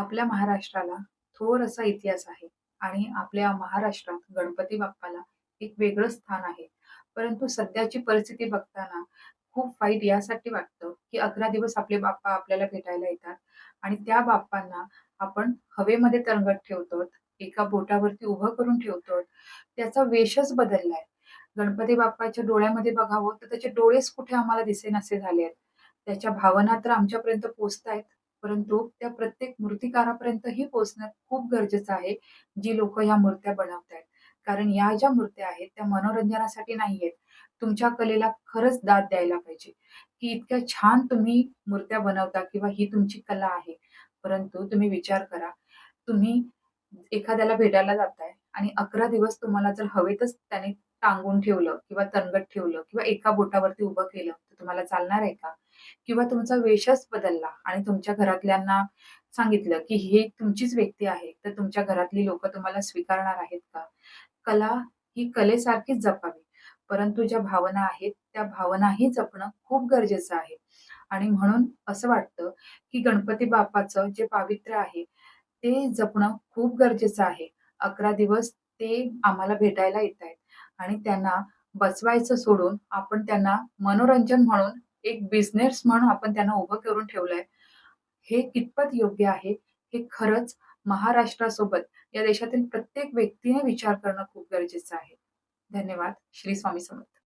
आपल्या महाराष्ट्राला थोर असा इतिहास आहे आणि आपल्या महाराष्ट्रात गणपती बाप्पाला एक वेगळं स्थान आहे. परंतु सध्याची परिस्थिती बघताना खूप वाईट यासाठी वाटतं, की 11 दिवस आपले बाप्पा आपल्याला भेटायला येतात आणि त्या बाप्पांना आपण हवेमध्ये तरंगत ठेवतो. एका बोटावरती उभं करून ठेवतो. त्याचा वेशच बदललाय. गणपती बाप्पाच्या डोळ्यामध्ये बघावं, तर त्याचे डोळेच कुठे आम्हाला दिसेनासे झाले आहेत. त्याच्या भावना तर आमच्यापर्यंत पोचतायत परंतु त्या प्रत्येक मूर्तिकारापर्यंतही पोहोचणं खूप गरजेचं आहे, जी लोक ह्या मूर्त्या बनवतायत. कारण या ज्या मूर्त्या आहेत, त्या मनोरंजनासाठी नाहीयेत. तुमच्या कलेला खरंच दाद द्यायला पाहिजे, की इतक्या छान तुम्ही मूर्त्या बनवता किंवा ही तुमची कला आहे. परंतु तुम्ही विचार करा, तुम्ही एखाद्याला भेटायला जाताय आणि 11 दिवस तुम्हाला जर हवेतच त्याने टांगून ठेवलं किंवा तनगट ठेवलं किंवा एका बोटावरती उभं केलं, तर तुम्हाला चालणार आहे का? किंवा तुमचा वेशच बदलला आणि तुमच्या घरातल्यांना सांगितलं, की ही तुमचीच व्यक्ती आहे, तर तुमच्या घरातली लोक तुम्हाला स्वीकारणार आहेत का? कला ही कलेसारखीच जपावी. परंतु ज्या भावना आहेत, त्या भावनाही जपणं खूप गरजेचं आहे. आणि म्हणून असं वाटतं, की गणपती बाप्पाचं जे पावित्र्य आहे, ते जपणं खूप गरजेचं आहे. 11 दिवस ते आम्हाला भेटायला येतायत आणि त्यांना बसवायचं सोडून आपण त्यांना मनोरंजन म्हणून एक बिझनेस म्हणून आपण त्यांना उभं करून ठेवलंय. हे कितपत योग्य आहे, हे खरंच महाराष्ट्रासोबत या देशातील प्रत्येक व्यक्तीने विचार करणं खूप गरजेचं आहे. धन्यवाद. श्री स्वामी समर्थ.